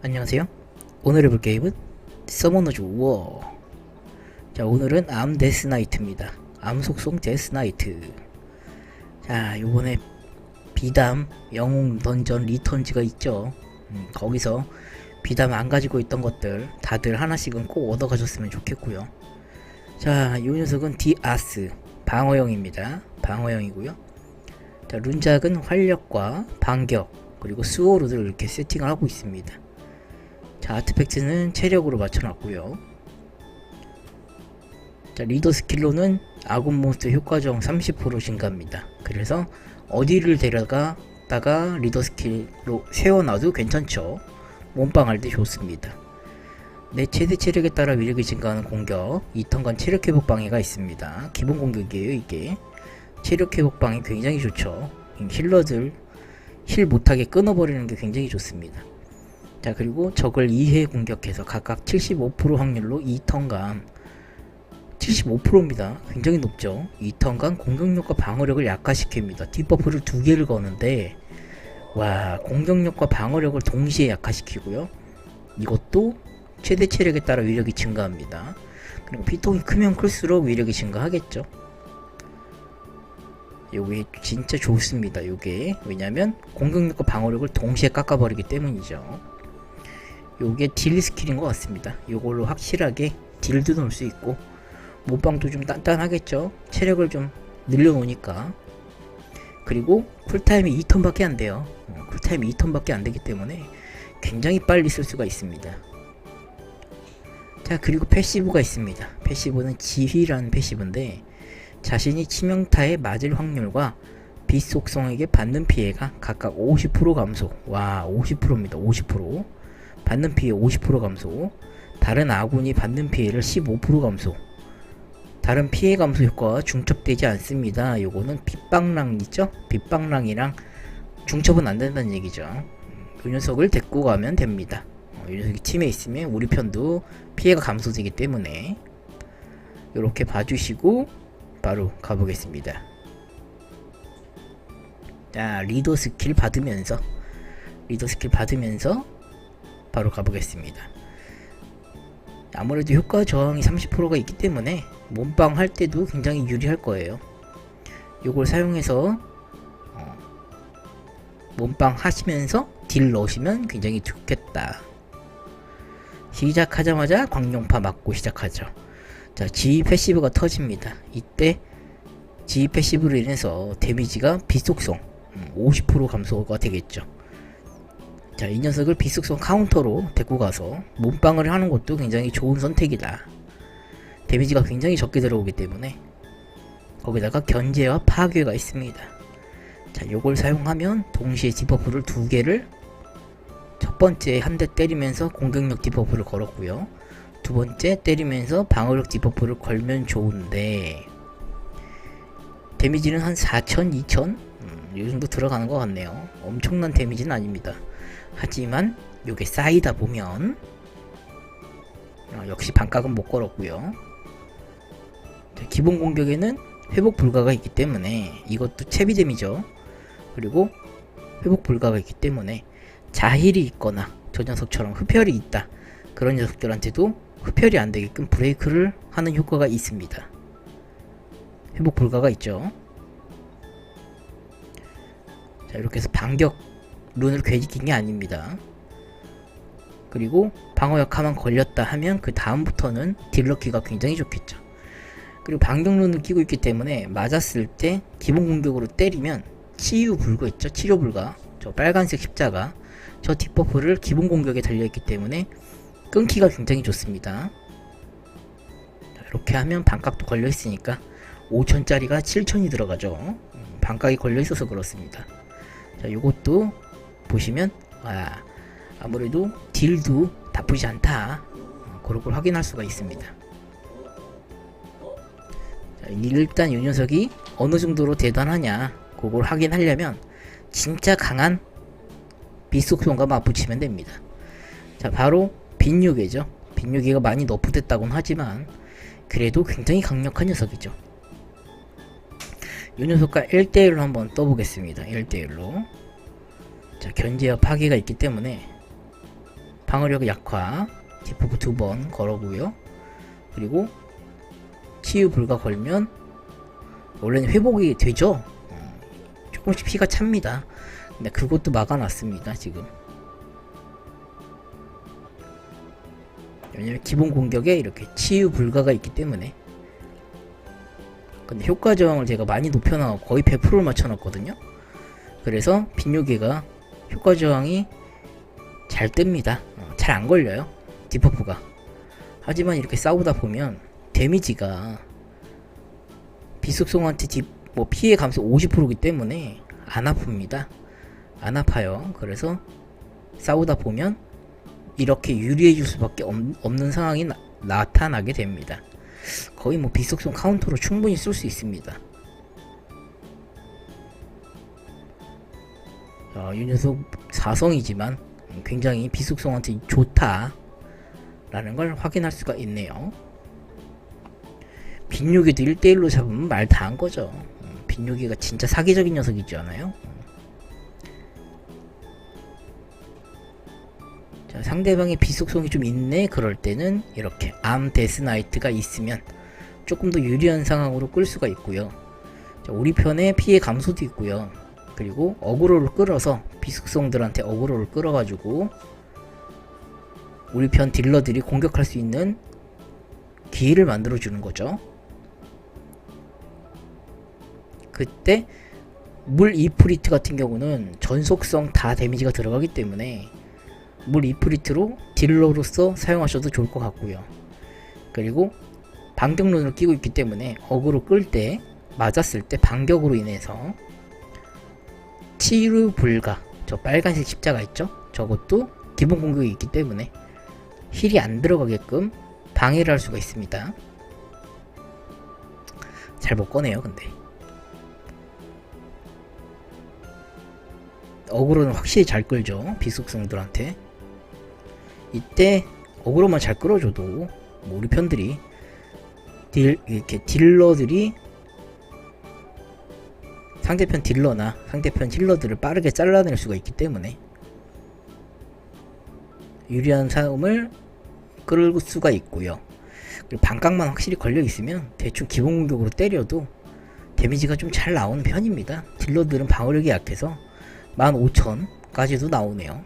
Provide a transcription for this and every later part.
안녕하세요. 오늘 해볼 게임은 서머너즈 우워. 자, 오늘은 암 데스나이트입니다. 암 속성 데스나이트. 자, 요번에 비담 영웅 던전 리턴즈가 있죠. 음, 거기서 비담 안 가지고 있던 것들 다들 하나씩은 꼭 얻어 가셨으면 좋겠고요. 자, 요 녀석은 디아스 방어형입니다. 방어형이고요. 자, 룬작은 활력과 반격 그리고 수호로들 이렇게 세팅을 하고 있습니다. 자, 아트팩트는 체력으로 맞춰놨고요. 자, 리더 스킬로는 아군 몬스터 효과정 30% 증가합니다. 그래서 어디를 데려가다가 리더 스킬로 세워놔도 괜찮죠. 몸빵할 때 좋습니다. 내 최대 체력에 따라 위력이 증가하는 공격, 2턴간 체력 회복 방해가 있습니다. 기본 공격이에요, 이게. 체력 회복 방해 굉장히 좋죠. 힐러들 힐 못하게 끊어버리는 게 굉장히 좋습니다. 자 그리고 적을 2회 공격해서 각각 75% 확률로 2턴간 75%입니다. 굉장히 높죠. 2턴간 공격력과 방어력을 약화시킵니다. 뒷버프를 두 개를 거는데 와 공격력과 방어력을 동시에 약화시키고요. 이것도 최대 체력에 따라 위력이 증가합니다. 그리고 피통이 크면 클수록 위력이 증가하겠죠. 요게 진짜 좋습니다. 요게 왜냐면 공격력과 방어력을 동시에 깎아버리기 때문이죠. 요게 딜 스킬인 것 같습니다. 요걸로 확실하게 딜도 넣을 수 있고 몸빵도 좀 단단하겠죠. 체력을 좀 늘려놓으니까 그리고 쿨타임이 2턴밖에 안 돼요. 어, 쿨타임이 2턴밖에 안 되기 때문에 굉장히 빨리 쓸 수가 있습니다. 자 그리고 패시브가 있습니다. 패시브는 지휘라는 패시브인데 자신이 치명타에 맞을 확률과 빛 속성에게 받는 피해가 각각 50% 감소. 와, 50%입니다. 50%. 받는 피해 50% 감소. 다른 아군이 받는 피해를 15% 감소. 다른 피해 감소 효과와 중첩되지 않습니다. 요거는 빗방랑 있죠? 빗방랑이랑 중첩은 안 된다는 얘기죠. 이 녀석을 데리고 가면 됩니다. 어, 이 녀석이 팀에 있으면 우리 편도 피해가 감소되기 때문에 이렇게 봐주시고 바로 가보겠습니다. 자, 리더 스킬 받으면서 리더 스킬 받으면서 바로 가보겠습니다. 아무래도 효과 저항이 30%가 있기 때문에 몸빵 할 때도 굉장히 유리할 거예요. 요걸 사용해서 어, 몸빵 하시면서 딜 넣으시면 굉장히 좋겠다. 시작하자마자 광룡파 맞고 시작하죠. 자, G 패시브가 터집니다. 이때 G 패시브로 인해서 데미지가 비속성 50% 감소가 되겠죠. 자, 이 녀석을 비속성 카운터로 데리고 가서 몸빵을 하는 것도 굉장히 좋은 선택이다. 데미지가 굉장히 적게 들어오기 때문에 거기다가 견제와 파괴가 있습니다. 자, 요걸 사용하면 동시에 디버프를 두 개를 첫 번째 한 대 때리면서 공격력 디버프를 걸었고요. 두 번째 때리면서 방어력 디버프를 걸면 좋은데 데미지는 한 4천, 2천 음, 이 정도 들어가는 것 같네요. 엄청난 데미지는 아닙니다. 하지만 요게 쌓이다 보면 어, 역시 반각은 못 걸었고요. 자, 기본 공격에는 회복 불가가 있기 때문에 이것도 채비 데미죠. 그리고 회복 불가가 있기 때문에 자힐이 있거나 저 녀석처럼 흡혈이 있다. 그런 녀석들한테도 흡혈이 안 되게끔 브레이크를 하는 효과가 있습니다. 회복 불가가 있죠. 자, 이렇게 해서 반격 룬을 낀게 아닙니다. 그리고 방어 역화만 걸렸다 하면 그 다음부터는 딜러키가 굉장히 좋겠죠. 그리고 룬을 끼고 있기 때문에 맞았을 때 기본 공격으로 때리면 치유 불가 있죠. 치료 불가. 저 빨간색 십자가. 저 뒷버프를 기본 공격에 달려있기 때문에 끊기가 굉장히 좋습니다. 자, 이렇게 하면 반각도 걸려 있으니까 5천짜리가 7천이 들어가죠. 음, 반각이 걸려 있어서 그렇습니다. 자, 요것도 보시면 아, 아무래도 딜도 나쁘지 않다. 어, 그런 걸 확인할 수가 있습니다. 자, 일단 이 녀석이 어느 정도로 대단하냐, 그걸 확인하려면 진짜 강한 비속성과 맞붙이면 됩니다. 자, 바로 빈유계죠. 빈유계가 많이 너프됐다고는 하지만 그래도 굉장히 강력한 녀석이죠. 이 녀석과 1대1로 한번 떠보겠습니다. 1대1로. 자, 견제와 파괴가 있기 때문에 방어력 약화 디퍼프 두번 걸어고요. 그리고 치유 불가 걸면 원래는 회복이 되죠? 어, 조금씩 피가 찹니다. 근데 그것도 막아놨습니다 지금. 왜냐면 기본 공격에 이렇게 치유 불가가 있기 때문에. 근데 효과 저항을 제가 많이 높여놔 거의 100%를 맞춰놨거든요. 그래서 빈요기가 효과 저항이 잘 뜹니다. 어, 잘안 걸려요 디퍼프가. 하지만 이렇게 싸우다 보면 데미지가 비속성한테 디, 뭐 피해 감소 50%이기 때문에 안 아픕니다. 안 아파요. 그래서 싸우다 보면 이렇게 유리해질 수밖에 없, 없는 상황이 나, 나타나게 됩니다. 거의 뭐 비속성 카운터로 충분히 쓸 수 있습니다 어, 이 녀석 사성이지만 굉장히 비속성한테 좋다 라는 걸 확인할 수가 있네요. 빈요기도 1대1로 잡으면 말 다 한 거죠. 음, 빈요기가 진짜 사기적인 녀석이지 않아요? 자, 상대방의 비속성이 좀 있네? 그럴 때는 이렇게 암 데스나이트가 있으면 조금 더 유리한 상황으로 끌 수가 있고요. 자, 우리 편에 피해 감소도 있고요 그리고 어그로를 끌어서 비속성들한테 어그로를 끌어가지고 우리 편 딜러들이 공격할 수 있는 기회를 만들어 주는 거죠. 그때 물 이프리트 같은 경우는 전속성 다 데미지가 들어가기 때문에 물 이프리트로 딜러로서 사용하셔도 좋을 것 같고요. 그리고 반격론을 끼고 있기 때문에 어그로 끌 때 맞았을 때 반격으로 인해서 치유 불가 저 빨간색 십자가 있죠? 저것도 기본 공격이 있기 때문에 힐이 안 들어가게끔 방해를 할 수가 있습니다. 잘 못 꺼내요, 근데. 어그로는 확실히 잘 끌죠, 비속성들한테. 이때 어그로만 잘 끌어줘도 뭐 우리 편들이 딜 이렇게 딜러들이 상대편 딜러나 상대편 힐러들을 빠르게 잘라낼 수가 있기 때문에 유리한 싸움을 끌을 수가 있고요. 그리고 반각만 확실히 걸려 있으면 대충 기본 공격으로 때려도 데미지가 좀 잘 나오는 편입니다. 딜러들은 방어력이 약해서 15,000까지도 나오네요.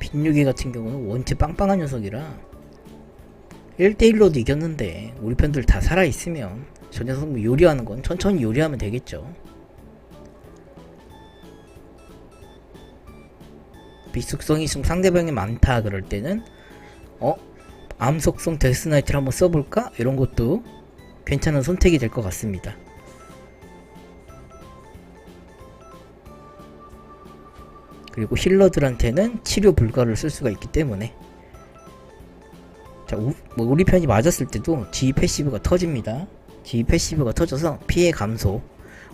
빈유기 같은 경우는 원체 빵빵한 녀석이라 1대1로도 이겼는데 우리 편들 다 살아있으면 저 녀석 뭐 요리하는 건 천천히 요리하면 되겠죠. 비속성이 좀 상대방이 많다 그럴 때는 어? 암속성 데스나이트를 한번 써볼까? 이런 것도 괜찮은 선택이 될 것 같습니다. 그리고 힐러들한테는 치료 불가를 쓸 수가 있기 때문에 자, 우, 뭐 우리 편이 맞았을 때도 G 패시브가 터집니다. G 패시브가 터져서 피해 감소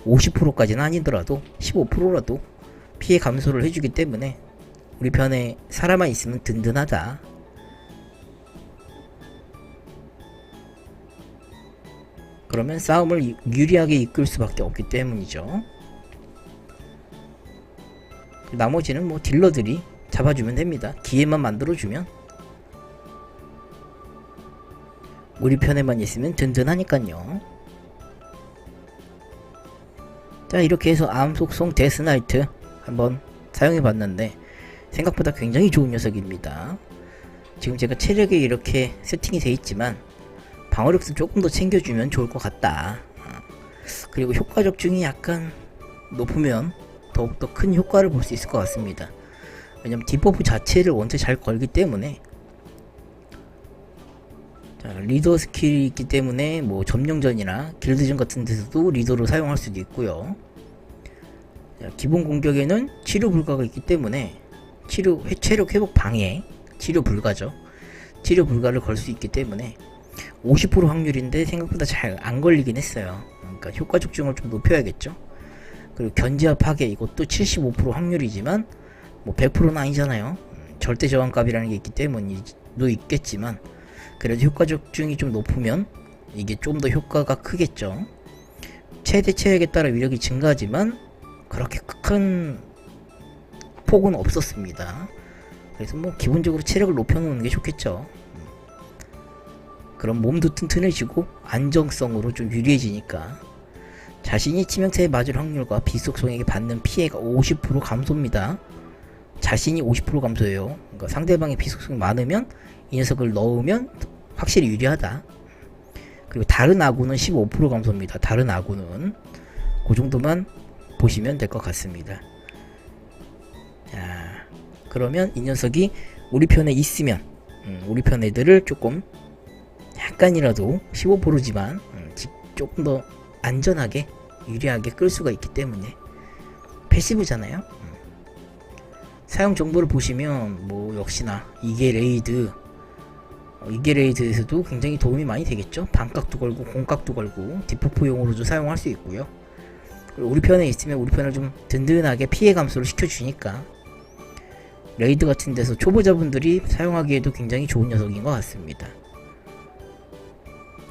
50%까지는 아니더라도 15%라도 피해 감소를 해주기 때문에 우리 편에 사람만 있으면 든든하다. 그러면 싸움을 유- 유리하게 이끌 수밖에 없기 때문이죠. 나머지는 뭐 딜러들이 잡아주면 됩니다. 기회만 만들어주면 우리 편에만 있으면 든든하니까요. 자 이렇게 해서 암속성 데스나이트 한번 사용해봤는데 생각보다 굉장히 좋은 녀석입니다. 지금 제가 체력에 이렇게 세팅이 돼 있지만 방어력도 조금 더 챙겨주면 좋을 것 같다. 어. 그리고 효과 적중이 약간 높으면 더욱더 큰 효과를 볼 수 있을 것 같습니다. 왜냐면 디버프 자체를 원체 잘 걸기 때문에 자, 리더 스킬이 있기 때문에 뭐 점령전이나 길드전 같은 데서도 리더로 사용할 수도 있고요. 자, 기본 공격에는 치료 불가가 있기 때문에 치료 회, 체력 회복 방해 치료 불가죠. 치료 불가를 걸 수 있기 때문에 50% 확률인데 생각보다 잘 안 걸리긴 했어요. 그러니까 효과 적중을 좀 높여야겠죠. 그리고 견지와 파괴 이것도 75% 확률이지만 뭐 100%는 아니잖아요. 음, 절대 저항값이라는 게 있기 때문이도 있겠지만 그래도 효과 적중이 좀 높으면 이게 좀 더 효과가 크겠죠. 최대 체력에 따라 위력이 증가하지만 그렇게 큰 극폭은 없었습니다. 그래서 뭐 기본적으로 체력을 높여놓는 게 좋겠죠. 음. 그럼 몸도 튼튼해지고 안정성으로 좀 유리해지니까 자신이 치명타에 맞을 확률과 비속성에게 받는 피해가 50% 감소입니다. 자신이 50% 감소해요. 그러니까 상대방의 비속성이 많으면 이 녀석을 넣으면 확실히 유리하다. 그리고 다른 아군은 15% 감소입니다. 다른 아군은 그 정도만 보시면 될 것 같습니다. 자, 그러면 이 녀석이 우리 편에 있으면 음, 우리 편 애들을 조금 약간이라도 15%지만 음, 지- 조금 더 안전하게 유리하게 끌 수가 있기 때문에 패시브잖아요. 음. 사용 정보를 보시면 뭐 역시나 이게 레이드 어, 이게 레이드에서도 굉장히 도움이 많이 되겠죠. 반각도 걸고 공각도 걸고 디포프용으로도 사용할 수 있고요. 우리 편에 있으면 우리 편을 좀 든든하게 피해 감소를 시켜주니까 레이드 같은 데서 초보자분들이 사용하기에도 굉장히 좋은 녀석인 것 같습니다.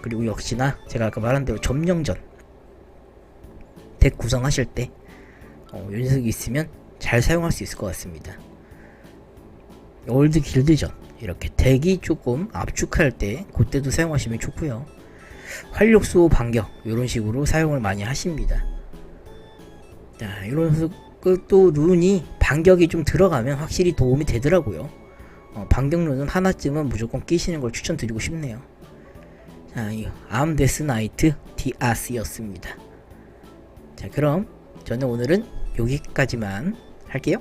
그리고 역시나 제가 아까 말한 대로 점령전 덱 구성하실 때 어, 이 녀석이 있으면 잘 사용할 수 있을 것 같습니다. 월드 길드전 이렇게 덱이 조금 압축할 때 그때도 사용하시면 좋고요. 활력소 반격 이런 식으로 사용을 많이 하십니다. 자 이런 또 룬이 반격이 좀 들어가면 확실히 도움이 되더라고요. 어, 반격 룬은 하나쯤은 무조건 끼시는 걸 추천드리고 싶네요. 자, 이 암데스 나이트 디아스였습니다. 자, 그럼 저는 오늘은 여기까지만 할게요.